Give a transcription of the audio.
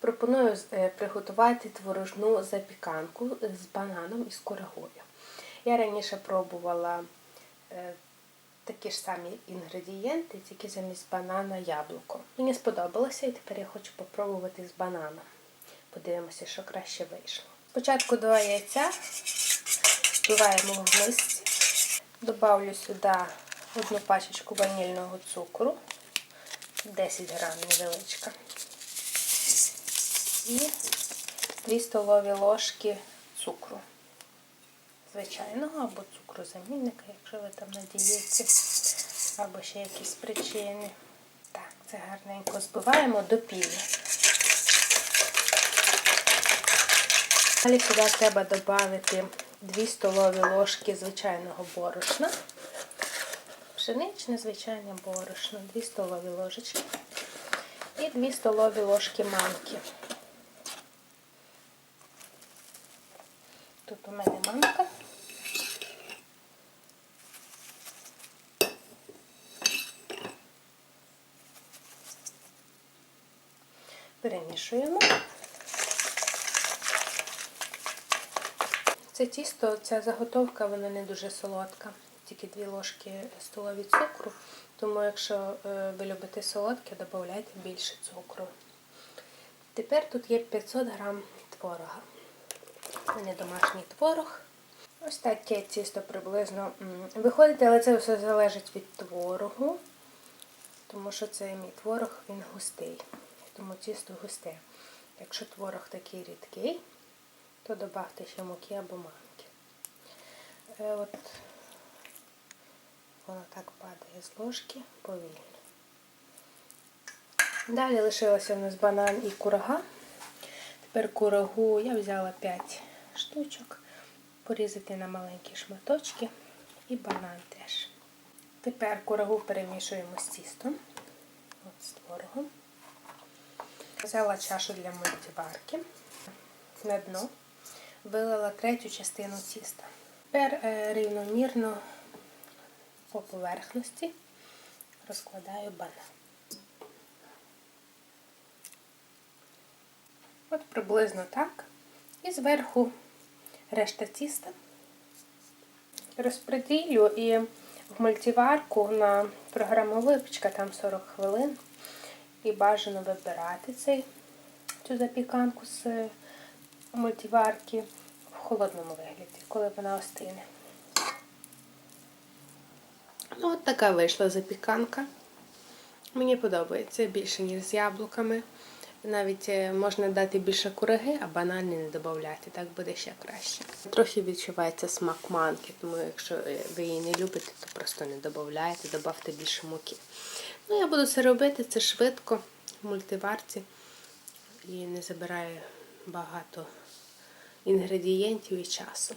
Пропоную е, приготувати творожну запіканку з бананом і з курагою. Я раніше пробувала е, такі ж самі інгредієнти, тільки замість банана яблуко. Мені сподобалося і тепер я хочу попробувати з бананом. Подивимося, що краще вийшло. Спочатку два яйця збиваємо в мисці. Добавлю сюди одну пачечку ванільного цукру, 10 грам невеличка. І 2 столові ложки цукру. Звичайного або цукру замінника, якщо ви там на дієті, або ще якісь причини. Так, це гарненько збиваємо до піни. Далі сюди треба додати 2 столові ложки звичайного борошна. Пшеничне звичайне борошно, 2 столові ложечки і 2 столові ложки манки. Тут у мене манка. Перемішуємо. Це тісто, ця заготовка, вона не дуже солодка, тільки 2 ложки столові цукру. Тому, якщо е, ви любите солодке, додавайте більше цукру. Тепер тут є 500 грам творога. У мене домашній творог. Ось таке тісто приблизно виходить, але це все залежить від творогу, тому що це мій творог, він густий. Тому тісто густе. Якщо творог такий рідкий, то додавте ще муки або манки. Е, от воно так падає з ложки повільно. Далі лишилося в нас банан і курага. Тепер курагу я взяла 5 штучок, порізати на маленькі шматочки і банан теж. Тепер курагу перемішуємо з тістом, от з творогом. Взяла чашу для мультиварки на дно, вилила третю частину тіста. Тепер е, рівномірно по поверхності розкладаю банан. От приблизно так. І зверху решта тіста. Розподілю і в мультиварку на програму випічка, там 40 хвилин. І бажано вибирати цей, цю запіканку з мультиварки в холодному вигляді, коли вона остине. Ну, от така вийшла запіканка. Мені подобається більше, ніж з яблуками. Навіть е, можна дати більше кураги, а банани не додати, так буде ще краще. Трохи відчувається смак манки, тому якщо е, ви її не любите, то просто не додавайте, додавте більше муки. Ну, я буду це робити, це швидко в мультиварці і не забирає багато інгредієнтів і часу.